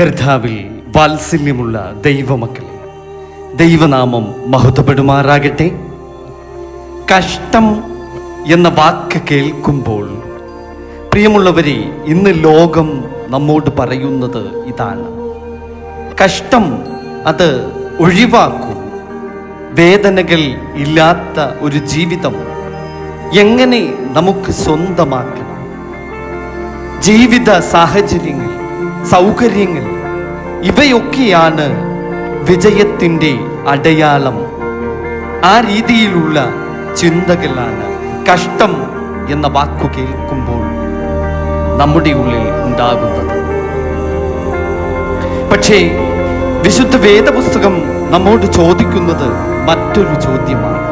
കർത്താവിൽ വാത്സല്യമുള്ള ദൈവമക്കളെ ദൈവനാമം മഹത്വപ്പെടുമാറാകട്ടെ. കഷ്ടം എന്ന വാക്ക് കേൾക്കുമ്പോൾ പ്രിയമുള്ളവരെ ഇന്ന് ലോകം നമ്മോട് പറയുന്നത് ഇതാണ്. കഷ്ടം അത് ഒഴിവാക്കൂ. വേദനകൾ ഇല്ലാത്ത ഒരു ജീവിതം എങ്ങനെ നമുക്ക് സ്വന്തമാക്കണം? ജീവിത സാഹചര്യങ്ങൾ സൗകര്യങ്ങൾ. ഇവയൊക്കെയാണ് വിജയത്തിന്റെ അടയാളം. ആ രീതിയിലുള്ള ചിന്തകളാണ് കഷ്ടം എന്ന വാക്കു കേൾക്കുമ്പോൾ നമ്മുടെ ഉള്ളിൽ ഉണ്ടാകുന്നത്. പക്ഷേ വിശുദ്ധ വേദപുസ്തകം നമ്മോട് ചോദിക്കുന്നത് മറ്റൊരു ചോദ്യമാണ്.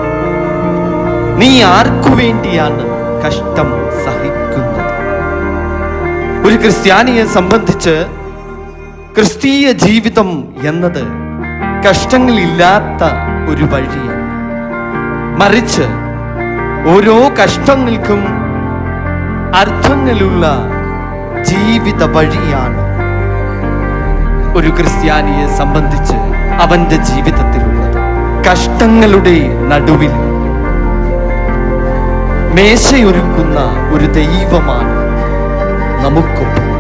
നീ ആർക്കു വേണ്ടിയാണ് കഷ്ടം സഹിക്കുന്നത് ഒരു ക്രിസ്ത്യാനിയെ സംബന്ധിച്ച് ക്രിസ്തീയ ജീവിതം എന്നത് കഷ്ടങ്ങളില്ലാത്ത ഒരു വഴിയാണ്. മറിച്ച് ഓരോ കഷ്ടങ്ങൾക്കും അർത്ഥങ്ങളുള്ള ജീവിത വഴിയാണ് ഒരു ക്രിസ്ത്യാനിയെ സംബന്ധിച്ച് അവന്റെ ജീവിതത്തിലുള്ളത്. കഷ്ടങ്ങളുടെ നടുവിൽ മേശയൊരുക്കുന്ന ഒരു ദൈവമാണ് നമുക്കൊപ്പം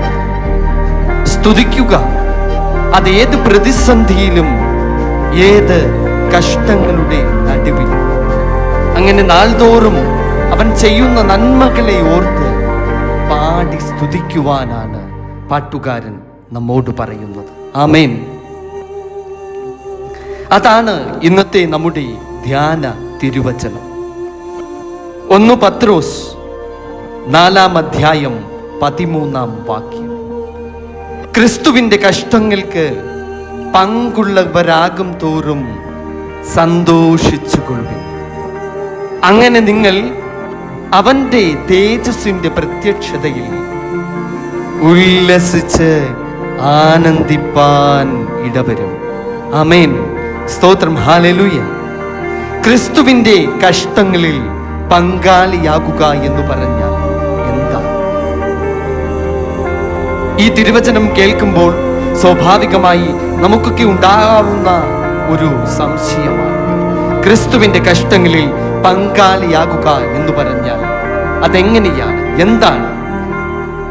സ്തുതിക്കുക. അത് ഏത് പ്രതിസന്ധിയിലും ഏത് കഷ്ടങ്ങളുടെ നടുവിൽ. അങ്ങനെ നാൾതോറും അവൻ ചെയ്യുന്ന നന്മകളെ ഓർത്ത് പാടി സ്തുതിക്കുവാനാണ് പാട്ടുകാരൻ നമ്മോട് പറയുന്നത്. ആമേൻ. അതാണ് ഇന്നത്തെ നമ്മുടെ ധ്യാന തിരുവചനം. ഒന്ന് പത്രോസ് നാലാം അധ്യായം പതിമൂന്നാം വാക്യം. ക്രിസ്തുവിന്റെ കഷ്ടങ്ങൾക്ക് പങ്കുള്ളവരാകും തോറും സന്തോഷിച്ചു കൊള്ളു അങ്ങനെ നിങ്ങൾ അവന്റെ തേജസ്സിന്റെ പ്രത്യക്ഷതയിൽ ഉല്ലസിച്ച് ആനന്ദിപ്പാൻ ഇടവരും. അമേൻ സ്തോത്രം. ഹാലലൂയ ക്രിസ്തുവിന്റെ കഷ്ടങ്ങളിൽ പങ്കാളിയാകുക എന്ന് പറഞ്ഞാൽ ഈ തിരുവചനം കേൾക്കുമ്പോൾ സ്വാഭാവികമായി നമുക്കൊക്കെ ഉണ്ടാകാവുന്ന ഒരു സംശയമാണ്. ക്രിസ്തുവിന്റെ കഷ്ടങ്ങളിൽ പങ്കാളിയാകുക എന്ന് പറഞ്ഞാൽ അതെങ്ങനെയാണ്? എന്താണ്?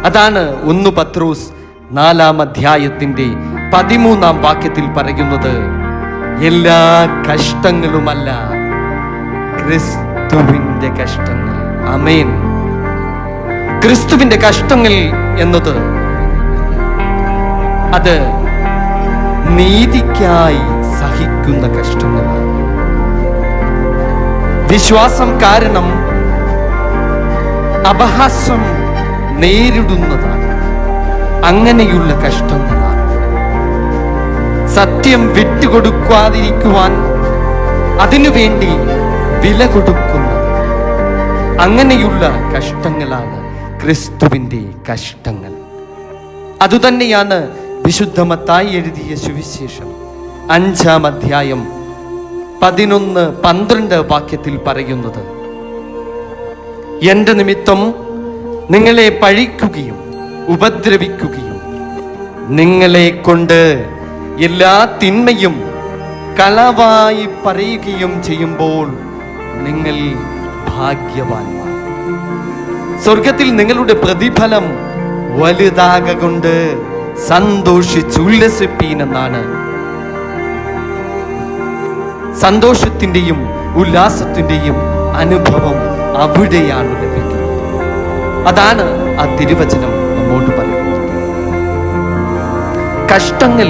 അതാണ് ഒന്ന് പത്രോസ് നാലാം അധ്യായത്തിന്റെ പതിമൂന്നാം വാക്യത്തിൽ പറയുന്നത് എല്ലാ കഷ്ടങ്ങളുമല്ല ക്രിസ്തുവിന്റെ കഷ്ടങ്ങൾ. അമേൻ ക്രിസ്തുവിന്റെ കഷ്ടങ്ങൾ എന്നത് അത് നീതിക്കായി സഹിക്കുന്ന കഷ്ടങ്ങളാണ്. വിശ്വാസം കാരണം അപഹാസം നേരിടുന്നതാണ്. അങ്ങനെയുള്ള കഷ്ടങ്ങളാണ്. സത്യം വിട്ടുകൊടുക്കാതിരിക്കുവാൻ അതിനുവേണ്ടി വില കൊടുക്കുന്നത് അങ്ങനെയുള്ള കഷ്ടങ്ങളാണ് ക്രിസ്തുവിന്റെ കഷ്ടങ്ങൾ. അതുതന്നെയാണ് വിശുദ്ധമത്തായി എഴുതിയ സുവിശേഷം അഞ്ചാം അധ്യായം പതിനൊന്ന് പന്ത്രണ്ട് വാക്യത്തിൽ പറയുന്നത്. എന്റെ നിമിത്തം നിങ്ങളെ പഴിക്കുകയും ഉപദ്രവിക്കുകയും നിങ്ങളെ കൊണ്ട് എല്ലാ തിന്മയും കളവായി പറയുകയും ചെയ്യുമ്പോൾ നിങ്ങൾ ഭാഗ്യവാന്മാർ. സ്വർഗത്തിൽ നിങ്ങളുടെ പ്രതിഫലം വലുതാകൊണ്ട് സന്തോഷിച്ചുല്ലസിപ്പീനെന്നാണ്. സന്തോഷത്തിന്റെയും ഉല്ലാസത്തിന്റെയും അനുഭവം അവിടെയാണ് ലഭിക്കുന്നത്. അതാണ് ആ തിരുവചനം നമ്മോട് പറയുന്നത്. കഷ്ടങ്ങൾ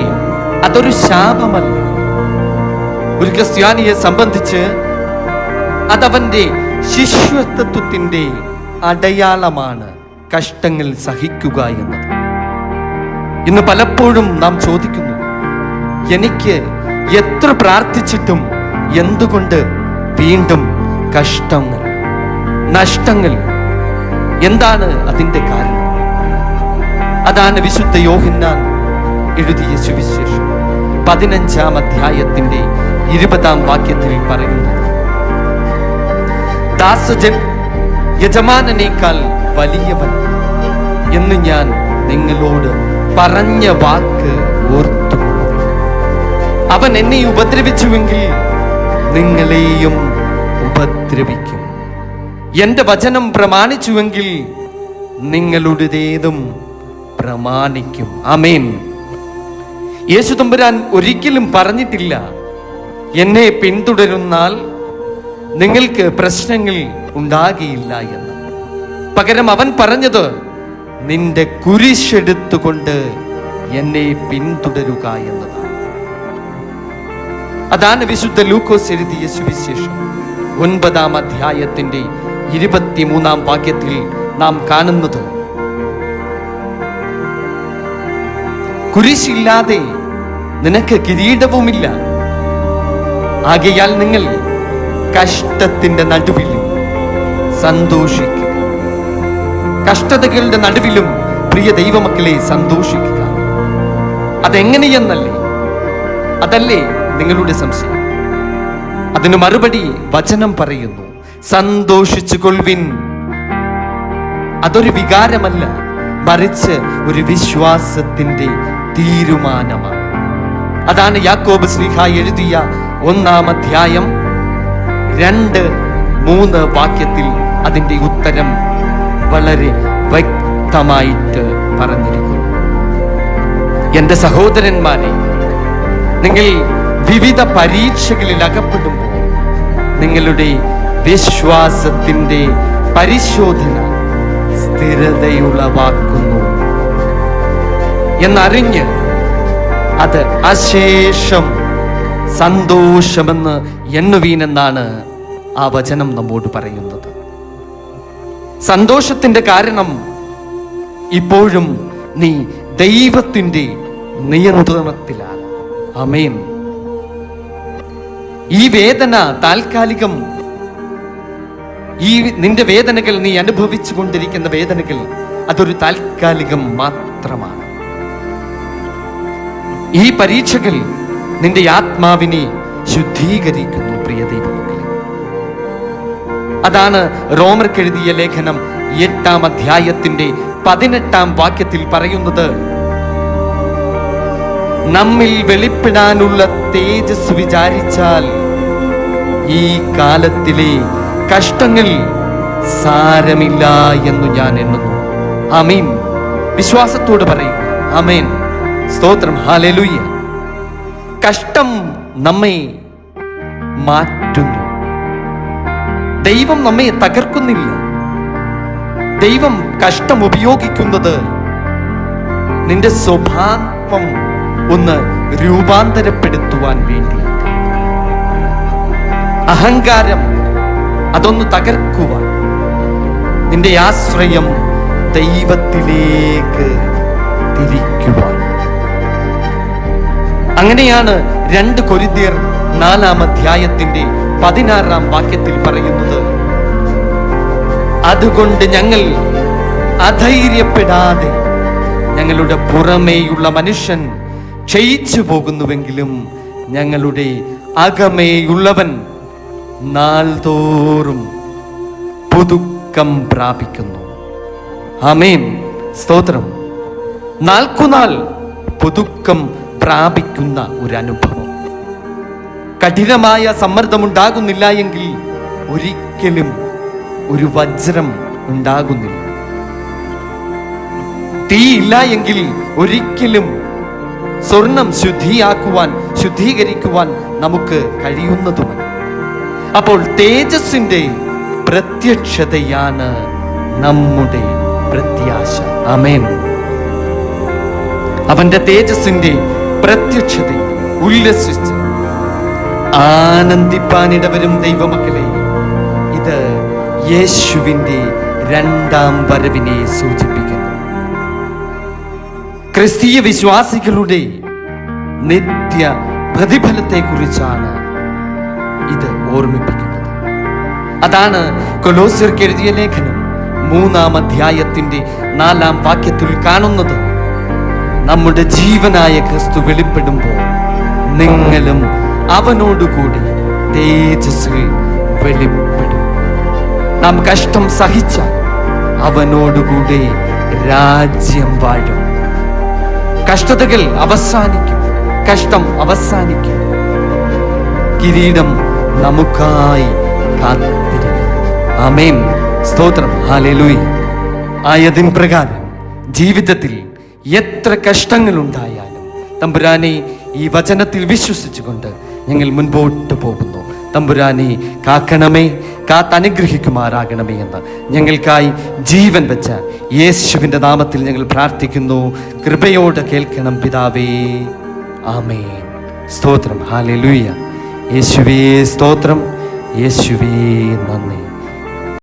അതൊരു ശാപമല്ല. ഒരു ക്രിസ്ത്യാനിയെ സംബന്ധിച്ച് അതവന്റെ ശിഷ്യത്വത്തിന്റെ അടയാളമാണ് കഷ്ടങ്ങൾ സഹിക്കുക എന്നത്. ഇന്ന് പലപ്പോഴും നാം ചോദിക്കുന്നു എനിക്ക് എത്ര പ്രാർത്ഥിച്ചിട്ടും എന്തുകൊണ്ട് വീണ്ടും കഷ്ടങ്ങൾ നഷ്ടങ്ങൾ? എന്താണ് അതിന്റെ കാരണം? അതാണ് വിശുദ്ധ യോഹന്നാൻ എഴുതിയ സുവിശേഷം. പതിനഞ്ചാം അധ്യായത്തിന്റെ ഇരുപതാം വാക്യത്തിൽ പറയുന്നത് ദാസജൻ യജമാനനേക്കാൾ വലിയവൻ എന്ന് ഞാൻ നിങ്ങളോട് പറഞ്ഞ വാക്ക് ഓർത്തു അവൻ എന്നെ ഉപദ്രവിച്ചുവെങ്കിൽ നിങ്ങളെയും ഉപദ്രവിക്കും. എന്റെ വചനം പ്രമാണിച്ചുവെങ്കിൽ നിങ്ങളുടേതും പ്രമാണിക്കും. അമേൻ യേശു തമ്പുരാൻ ഒരിക്കലും പറഞ്ഞിട്ടില്ല എന്നെ പിന്തുടരുന്നാൽ നിങ്ങൾക്ക് പ്രശ്നങ്ങൾ ഉണ്ടാകിയില്ല എന്ന്. പകരം അവൻ പറഞ്ഞത് നിന്റെ കുരിശെടുത്തുകൊണ്ട് എന്നെ പിന്തുടരുക എന്നതാണ്. അതാണ് വിശുദ്ധ ലൂക്കോസ് എഴുതിയ സുവിശേഷം. ഒൻപതാം അധ്യായത്തിന്റെ ഇരുപത്തിമൂന്നാം വാക്യത്തിൽ നാം കാണുന്നത് കുരിശില്ലാതെ നിനക്ക് കിരീടവുമില്ല. ആകയാൽ നിങ്ങൾ കഷ്ടത്തിന്റെ നടുവിൽ സന്തോഷിക്കുക കഷ്ടതകളുടെ നടുവിലും പ്രിയ ദൈവമക്കളെ സന്തോഷിക്കുക. അതെങ്ങനെയെന്നല്ലേ? അതല്ലേ നിങ്ങളുടെ സംശയം. അതിന് മറുപടി വചനം പറയുന്നു. സന്തോഷിച്ചു കൊൾവിൻ അതൊരു വികാരമല്ല മറിച്ച് ഒരു വിശ്വാസത്തിന്റെ തീരുമാനമാണ്. അതാണ് യാക്കോബ് ശ്രീഹ എഴുതിയ ഒന്നാം അധ്യായം രണ്ട് മൂന്ന് വാക്യത്തിൽ അതിന്റെ ഉത്തരം വളരെ വ്യക്തമായിട്ട് പറഞ്ഞിരിക്കുന്നു. എന്റെ സഹോദരന്മാരെ നിങ്ങൾ വിവിധ പരീക്ഷകളിൽ അകപ്പെടുമ്പോൾ നിങ്ങളുടെ വിശ്വാസത്തിന്റെ പരിശോധന സ്ഥിരതയുളവാക്കുന്നു എന്നറിഞ്ഞ് അത് അശേഷം സന്തോഷമെന്ന് എണ്ണുവീനെന്നാണ് ആ വചനം നമ്മോട് പറയുന്നത്. സന്തോഷത്തിന്റെ കാരണം ഇപ്പോഴും നീ ദൈവത്തിന്റെ നിയന്ത്രണത്തിലാണ്. അമേൻ ഈ വേദന താൽക്കാലികം ഈ നിന്റെ വേദനകൾ നീ അനുഭവിച്ചു കൊണ്ടിരിക്കുന്ന വേദനകൾ അതൊരു താൽക്കാലികം മാത്രമാണ്. ഈ പരീക്ഷകൾ നിന്റെ ആത്മാവിനെ ശുദ്ധീകരിക്കുന്നു പ്രിയ ദൈവമക്കളെ അതാണ് റോമർക്ക് എഴുതിയ ലേഖനം എട്ടാം അധ്യായത്തിന്റെ പതിനെട്ടാം വാക്യത്തിൽ പറയുന്നത്. നമ്മിൽ വെളിപ്പെടാനുള്ള തേജസ് വിചാരിച്ചാൽ ഈ കാലത്തിലെ കഷ്ടങ്ങൾ സാരമില്ല എന്ന് ഞാൻ എണ്ണുന്നു. അമീൻ വിശ്വാസത്തോട് പറയും. അമേൻ സ്തോത്രം. ഹാലലുയ്യ കഷ്ടം നമ്മെ മാറ്റുന്നു. ദൈവം നമ്മെ തകർക്കുന്നില്ല. ദൈവം കഷ്ടം ഉപയോഗിക്കുന്നത് നിന്റെ സ്വഭാവം ഒന്ന് രൂപാന്തരപ്പെടുത്തുവാൻ വേണ്ടി. അഹങ്കാരം അതൊന്ന് തകർക്കുവാൻ. നിന്റെ ആശ്രയം ദൈവത്തിലേക്ക് തിരിക്കുവാൻ. അങ്ങനെയാണ് രണ്ട് കൊരിന്തിയർ നാലാം അധ്യായത്തിന്റെ പതിനാറാം വാക്യത്തിൽ പറയുന്നത് അതുകൊണ്ട് ഞങ്ങൾ അധൈര്യപ്പെടാതെ ഞങ്ങളുടെ പുറമേയുള്ള മനുഷ്യൻ ക്ഷയിച്ചു പോകുന്നുവെങ്കിലും ഞങ്ങളുടെ അകമേയുള്ളവൻ നാൾതോറും പുതുക്കം പ്രാപിക്കുന്നു. അമേൻ സ്തോത്രം. നാൾക്കുനാൾ പുതുക്കം പ്രാപിക്കുന്ന ഒരു അനുഭവം. കഠിനമായ സമ്മർദ്ദമുണ്ടാകുന്നില്ല എങ്കിൽ ഒരിക്കലും ഒരു വജ്രം ഉണ്ടാകുന്നില്ല. തീയില്ല എങ്കിൽ ഒരിക്കലും സ്വർണം ശുദ്ധിയാക്കുവാൻ ശുദ്ധീകരിക്കുവാൻ നമുക്ക് കഴിയുന്നതുമല്ല. അപ്പോൾ തേജസ്സിന്റെ പ്രത്യക്ഷതയാണ് നമ്മുടെ പ്രത്യാശ. അമേൻ അവന്റെ തേജസ്സിന്റെ പ്രത്യക്ഷത ഉല്ലസിച്ച് ആനന്ദിപ്പാനിടവരും ദൈവമക്കളെ ഇത് യേശുവിന്റെ രണ്ടാം വരവിനെ സൂചിപ്പിക്കുന്നു. ക്രിസ്തീയ വിശ്വാസികളുടെ നിത്യ പ്രതിഫലത്തെക്കുറിച്ചാണ് ഇത് ഓർമ്മിപ്പിക്കുന്നത്. അതാണ് കൊലോസ്യർക്ക് എഴുതിയ ലേഖനം. മൂന്നാം അധ്യായത്തിന്റെ നാലാം വാക്യത്തിൽ കാണുന്നത് നമ്മുടെ ജീവനായ ക്രിസ്തു വെളിപ്പെടുമ്പോൾ നിങ്ങളും അവനോടുകൂടി തേജസ്സിൽ വെളിപ്പെടും. നാം കഷ്ടം സഹിച്ച അവനോടുകൂടി രാജ്യം വാഴും. കഷ്ടതകൾ അവസാനിക്കും കഷ്ടം അവസാനിക്കും. കിരീടം നമുക്കായി ആമേൻ. സ്തോത്രം. ഹാലേലൂയി ആയതിൻ പ്രകാരം ജീവിതത്തിൽ എത്ര കഷ്ടങ്ങളുണ്ടായാലും തമ്പുരാനെ ഈ വചനത്തിൽ വിശ്വസിച്ചുകൊണ്ട് ഞങ്ങൾ മുൻപോട്ട് പോകുന്നു. തമ്പുരാനെ കാക്കണമേ കാത്തനുഗ്രഹിക്കുമാറാകണമേ എന്ന് ഞങ്ങൾക്കായി ജീവൻ വെച്ച യേശുവിന്റെ നാമത്തിൽ ഞങ്ങൾ പ്രാർത്ഥിക്കുന്നു. കൃപയോടെ കേൾക്കണം പിതാവേ. ആമേ സ്തോത്രം. ഹാലലൂയ യേശുവേ സ്തോത്രം. യേശുവേ നന്ദി.